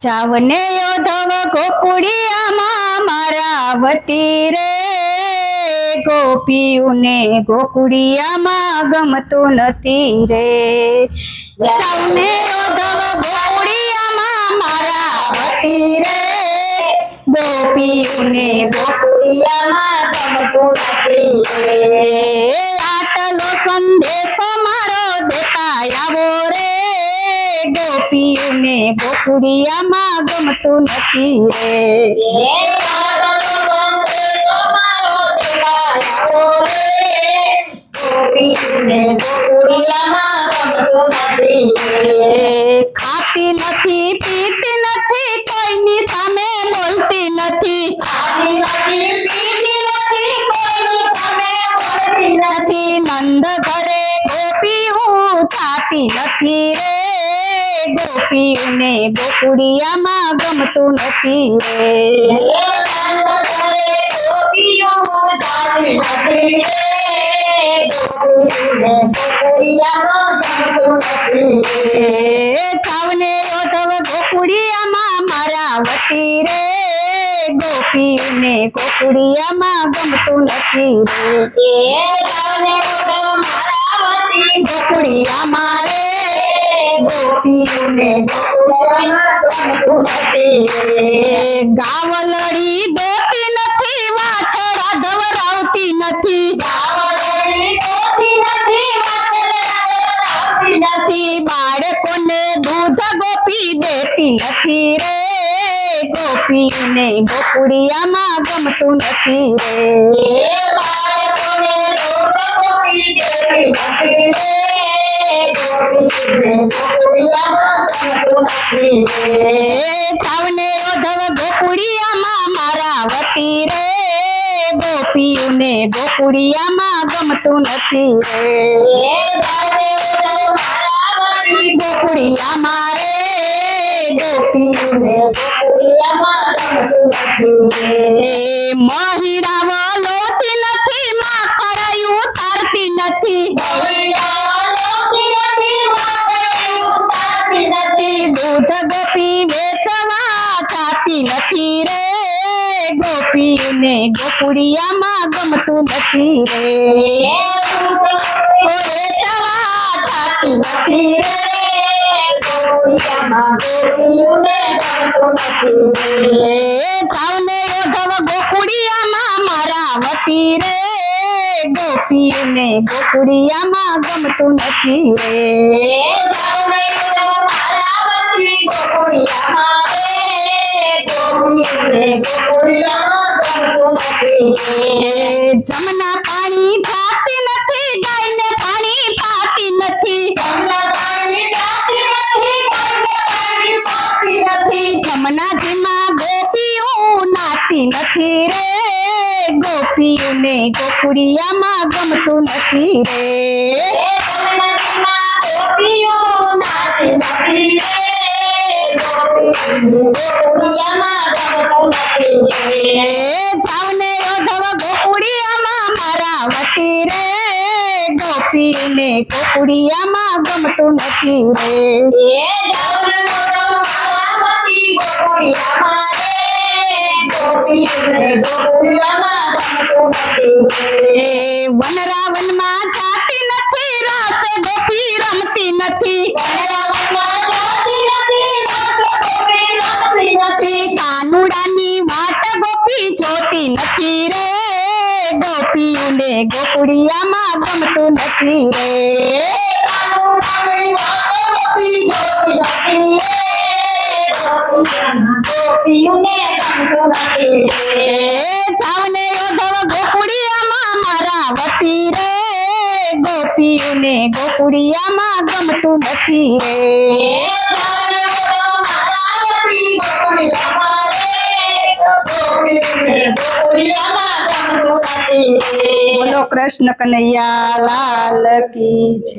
ચાવને યોધવ ગોકુડિયામાં મારા વતી રે ગોપીઓને ગોકુડિયામાં ગમતું નથી રે ચાવને યોધવ ગોકુડિયામાં મારા વતી રે ગોપીઓને ગોકુડિયામાં ગમતું નથી રે આટલો સંદેશો મારો દેતા આવો રે ગોપીઓને ગોકુડિયામાં ગમતું નથી રે એ ખાતી નથી પીતી નથી કોઈની સામે બોલતી નથી નથી નથી રે ગોપીઓને ગોકુડિયામાં ગમતું નથી રે એ છાવને યોધવ ગોકુડિયામાં મારા વતી રે ગોપીઓને ગોકુડિયામાં ગમતું નથી રે ગોકુડિયામાં એ ગાવલડી દોતી નથી વાછડા ધવરાવતી નથી નથી બાળકોને દૂધ ગોપી દેતી નથી રે ગોપીને ગોકુડિયામાં ગમતું નથી રે એ છાવને ઓધવ ગોકુડિયામાં મારા વતી રે ગોપીઓને ગોકુડિયામાં ગમતું નથી રે ગોકુડિયામાં રે ગોપીઓને એ મહિરાઓ લોતી નથી વેચવા જાતી નથી રે ગોપીને ગોકુડિયામાં ગમતું નથી રે ઓ વેચવા જાતી નથી રે ચાવને યોધવ ગોકુડિયામાં મારા વતી રે ગોપીને ગોકુડિયામાં ગમતું નથી રે એ જમના પાણી થાતી નથી ગાયને પાણી પાતી નથી જમના જેમાં ગોપીઓ નાતી નથી રે ગોપીઓને ગોકુડિયામાં ગમતું નથી રે એ જાવને યોધવ ગોકુડિયામાં મારા વતી રે ગોપીને ગોકુડિયામાં ગમતું નથી રે એ વનરાવનમાં જાતી નથી રાસે ગોપી રમતી નથી पीने गोकुड़िया माँ गम तो नची रे छावने उद्धव गोकुड़िया माँ मारा मारावती रे। गोपियों ने गोकुड़िया माँ गम तू नची रे કૃષ્ણ કનૈયા લાલ કી જય.